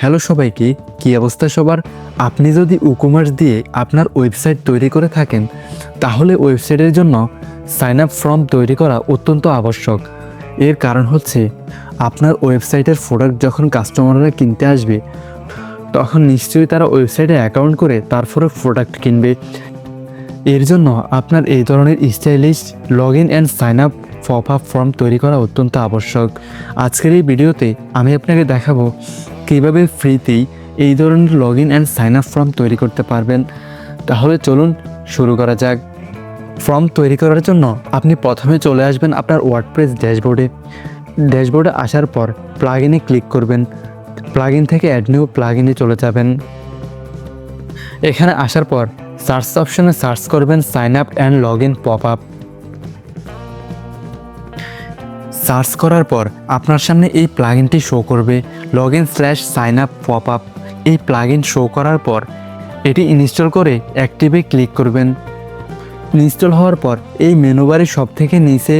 Hello সবাইকে, কী অবস্থা সবার? আপনি যদি উকমার্স দিয়ে আপনার ওয়েবসাইট তৈরি করে থাকেন, তাহলে ওয়েবসাইটের জন্য সাইন আপ ফর্ম তৈরি করা অত্যন্ত আবশ্যক। এর কারণ হচ্ছে, আপনার ওয়েবসাইটের প্রোডাক্ট যখন কাস্টমাররা কিনতে আসবে, তখন নিশ্চয়ই তারা ওয়েবসাইটে অ্যাকাউন্ট করে তারপরে প্রোডাক্ট কিনবে। এর জন্য আপনার এই ধরনের stylish log in and sign up pop up form তৈরি করা অত্যন্ত আবশ্যক। আজকের এই ভিডিওতে আমি আপনাকে দেখাবো কীভাবে ফ্রিতেই এই ধরনের log in and sign up form তৈরি করতে পারবেন। তাহলে চলুন শুরু করা যাক। ফর্ম তৈরি করার জন্য আপনি প্রথমে চলে আসবেন আপনার ওয়ার্ডপ্রেস ড্যাশবোর্ডে ড্যাশবোর্ডে আসার পর প্লাগ ইনে ক্লিক করবেন। প্লাগ ইন থেকে অ্যাড নিউ প্লাগ ইনে চলে যাবেন। এখানে আসার পর সার্চ অপশনে সার্চ করবেন sign up and log in pop up search করার পর আপনার সামনে এই প্লাগিনটি শো করবে। Log in slash sign up pop up. এই প্লাগিন শো করার পর এটি ইনস্টল করে অ্যাক্টিভে ক্লিক করবেন। ইনস্টল হওয়ার পর এই মেনু বারে সব থেকে নিচে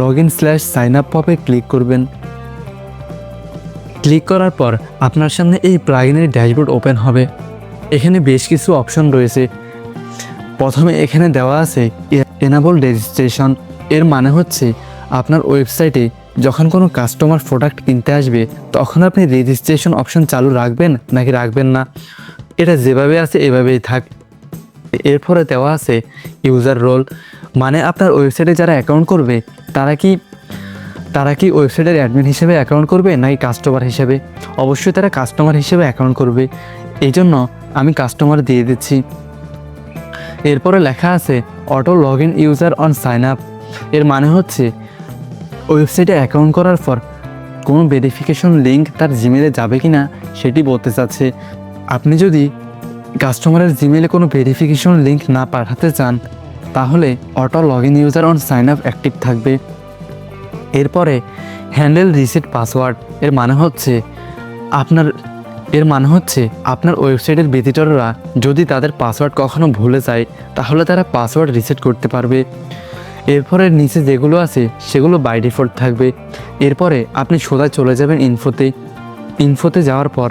log in slash sign up পপে click করবেন। ক্লিক করার পর আপনার সামনে এই প্লাগিনের ড্যাশবোর্ড ওপেন হবে। এখানে বেশ কিছু অপশন রয়েছে। প্রথমে এখানে দেওয়া আছে এনাবল রেজিস্ট্রেশন এর মানে হচ্ছে আপনার ওয়েবসাইটে যখন কোনো কাস্টমার প্রোডাক্ট কিনতে আসবে, তখন আপনি রেজিস্ট্রেশন অপশন চালু রাখবেন নাকি রাখবেন না? এটা যেভাবে আছে এভাবেই থাক। এরপরে দেওয়া আছে ইউজার রোল মানে আপনার ওয়েবসাইটে যারা অ্যাকাউন্ট করবে, তারা কি তারা কি ওয়েবসাইটের অ্যাডমিন হিসেবে অ্যাকাউন্ট করবে নাকি কাস্টমার হিসেবে? অবশ্যই তারা কাস্টমার হিসেবে অ্যাকাউন্ট করবে। এই জন্য আমি কাস্টমার দিয়ে দিচ্ছি। এরপরে লেখা আছে auto log in user on sign up এর মানে হচ্ছে ওয়েবসাইটে অ্যাকাউন্ট করার পর কোনো ভেরিফিকেশন লিঙ্ক তার জিমেলে যাবে কি না সেটি বলতে চাচ্ছে। আপনি যদি কাস্টমারের জিমেলে কোনো ভেরিফিকেশন লিঙ্ক না পাঠাতে চান, তাহলে auto log in user on sign up active থাকবে। এরপরে হ্যান্ডেল রিসেট পাসওয়ার্ড এর মানে হচ্ছে আপনার, এর মানে হচ্ছে আপনার ওয়েবসাইটের ভিজিটররা যদি তাদের পাসওয়ার্ড কখনো ভুলে যায়, তাহলে তারা পাসওয়ার্ড রিসেট করতে পারবে। এরপরে নিচে যেগুলো আছে, সেগুলো বাই ডিফল্ট থাকবে। এরপরে আপনি সোজা চলে যাবেন ইনফোতে ইনফোতে যাওয়ার পর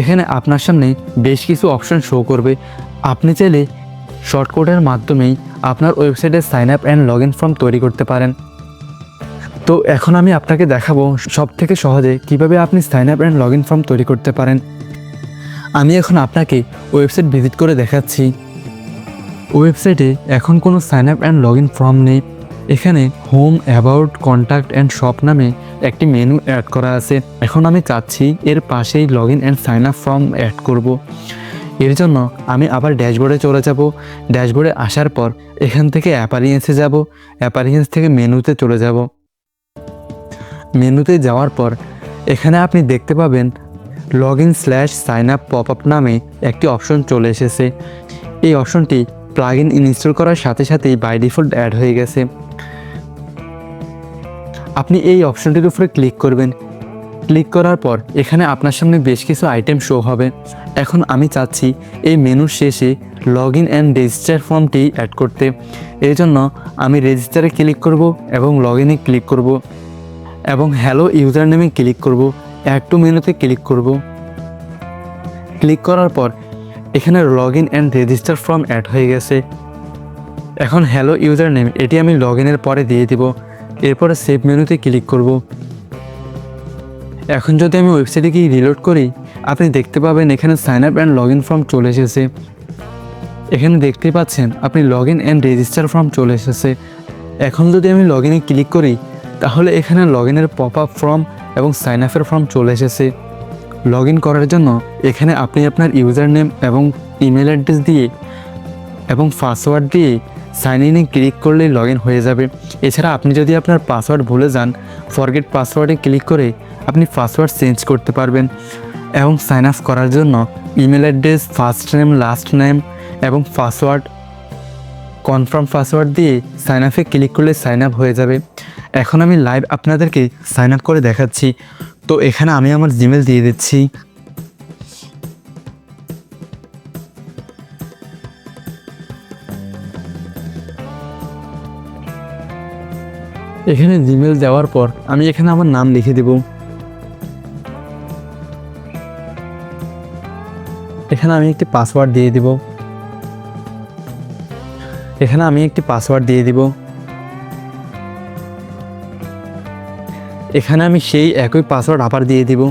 এখানে আপনার সামনে বেশ কিছু অপশন শো করবে। আপনি চাইলে শর্টকোডের মাধ্যমেই আপনার ওয়েবসাইটে sign up and log in form তৈরি করতে পারেন। তো এখন আমি আপনাকে দেখাবো সব থেকে সহজে কীভাবে আপনি sign up and log in form তৈরি করতে পারেন। আমি এখন আপনাকে ওয়েবসাইট ভিজিট করে দেখাচ্ছি। ওয়েবসাইটে এখন কোনো sign up and log in form নেই। এখানে home about contact and shop নামে একটি মেনু অ্যাড করা আছে। এখন আমি চাচ্ছি এর পাশেই log in and sign up form add করব। এর জন্য আমি আবার ড্যাশবোর্ডে চলে যাব। ড্যাশবোর্ডে আসার পর এখান থেকে অ্যাপারিয়েন্সে যাব। অ্যাপারিয়েন্স থেকে মেনুতে চলে যাব। মেনুতে যাওয়ার পর এখানে আপনি দেখতে পাবেন log in slash sign up pop up নামে একটি অপশন চলে এসেছে। এই অপশনটি প্লাগ ইন ইনস্টল করার সাথে সাথেই বাই ডিফল্ট অ্যাড হয়ে গেছে। আপনি এই অপশনটির উপরে ক্লিক করবেন। ক্লিক করার পর এখানে আপনার সামনে বেশ কিছু আইটেম শো হবে। এখন আমি চাচ্ছি এই মেনুর শেষে লগ ইন অ্যান্ড রেজিস্টার ফর্মটি অ্যাড করতে। এই জন্য আমি রেজিস্টারে ক্লিক করব এবং লগ ইনে ক্লিক করব এবং হ্যালো ইউজার নেমে ক্লিক করব। অ্যাড টু মেনুতে ক্লিক করব। ক্লিক করার পর এখানে log in and register form add হয়ে গেছে। এখন হ্যালো ইউজার নেম এটি আমি লগ ইনের পরে দিয়ে দিব। এরপরে সেভ মেনুতে ক্লিক করব। এখন যদি আমি ওয়েবসাইটে গিয়ে রিলোড করি, আপনি দেখতে পাবেন এখানে sign up and log in form চলে এসেছে। এখানে দেখতে পাচ্ছেন, আপনি log in and register form চলে এসেছে। এখন যদি আমি লগ ইনে ক্লিক করি, তাহলে এখানে লগ ইনের পপ আপ ফর্ম এবং সাইন আপের ফর্ম চলে এসেছে। লগ ইন করার জন্য এখানে আপনি আপনার ইউজার নেম এবং ইমেল অ্যাড্রেস দিয়ে এবং পাসওয়ার্ড দিয়ে সাইন ইনে ক্লিক করলেই লগ ইন হয়ে যাবে। এছাড়া আপনি যদি আপনার পাসওয়ার্ড ভুলে যান, ফরগেট পাসওয়ার্ডে ক্লিক করে আপনি পাসওয়ার্ড চেঞ্জ করতে পারবেন এবং সাইন আপ করার জন্য email address, first name, last name এবং পাসওয়ার্ড, কনফার্ম পাসওয়ার্ড দিয়ে সাইন আপে ক্লিক করলে সাইন আপ হয়ে যাবে। এখন আমি লাইভ আপনাদেরকে সাইন আপ করে দেখাচ্ছি। তো এখানে আমি আমার জিমেল দিয়ে দিচ্ছি। এখানে জিমেল দেওয়ার পর আমি এখানে আমার নাম লিখে দেব। এখানে আমি একটি পাসওয়ার্ড দিয়ে দিব। এখানে আমি একটি পাসওয়ার্ড দিয়ে দিব। এখানে আমি সেই একই পাসওয়ার্ড আবার দিয়ে দিব।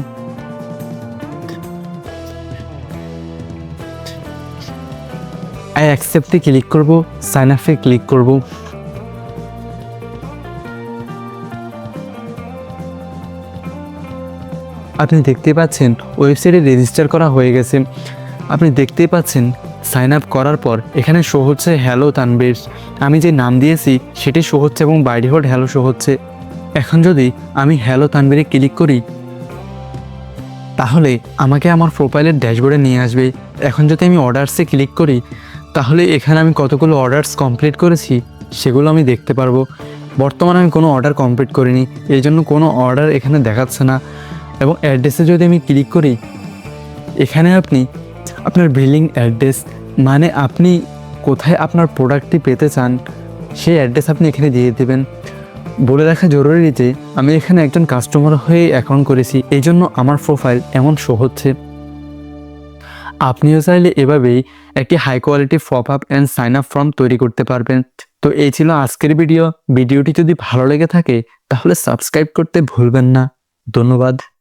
আই অ্যাকসেপ্টে ক্লিক করব সাইন আপে ক্লিক করব। আপনি দেখতে পাচ্ছেন ওয়েবসাইটে রেজিস্টার করা হয়ে গেছে। আপনি দেখতেই পাচ্ছেন সাইন আপ করার পর এখানে শো হচ্ছে হ্যালো তানবীর আমি যে নাম দিয়েছি, সেটি শো হচ্ছে এবং বাই ডিফল্ট হ্যালো শো হচ্ছে। এখন যদি আমি হ্যালো তানবীরে ক্লিক করি, তাহলে আমাকে আমার প্রোফাইলের ড্যাশবোর্ডে নিয়ে আসবে। এখন যদি আমি অর্ডারসে ক্লিক করি, তাহলে এখানে আমি কতগুলো অর্ডারস কমপ্লিট করেছি সেগুলো আমি দেখতে পারব। বর্তমানে আমি কোনো অর্ডার কমপ্লিট করিনি, এই জন্য কোনো অর্ডার এখানে দেখাচ্ছে না। এবং অ্যাড্রেসে যদি আমি ক্লিক করি, এখানে আপনি আপনার বিলিং অ্যাড্রেস মানে আপনি কোথায় আপনার প্রোডাক্টটি পেতে চান, সেই অ্যাড্রেস আপনি এখানে দিয়ে দেবেন। বলে রাখা জরুরি যে আমি এখানে একজন কাস্টমার হয়ে অ্যাকাউন্ট করেছি এই জন্য আমার প্রোফাইল এমন শো হচ্ছে। আপনিও চাইলে এভাবেই একটি high quality pop up and sign up form তৈরি করতে পারবেন। তো এই ছিল আজকের ভিডিও ভিডিওটি যদি ভালো লেগে থাকে, তাহলে সাবস্ক্রাইব করতে ভুলবেন না। ধন্যবাদ।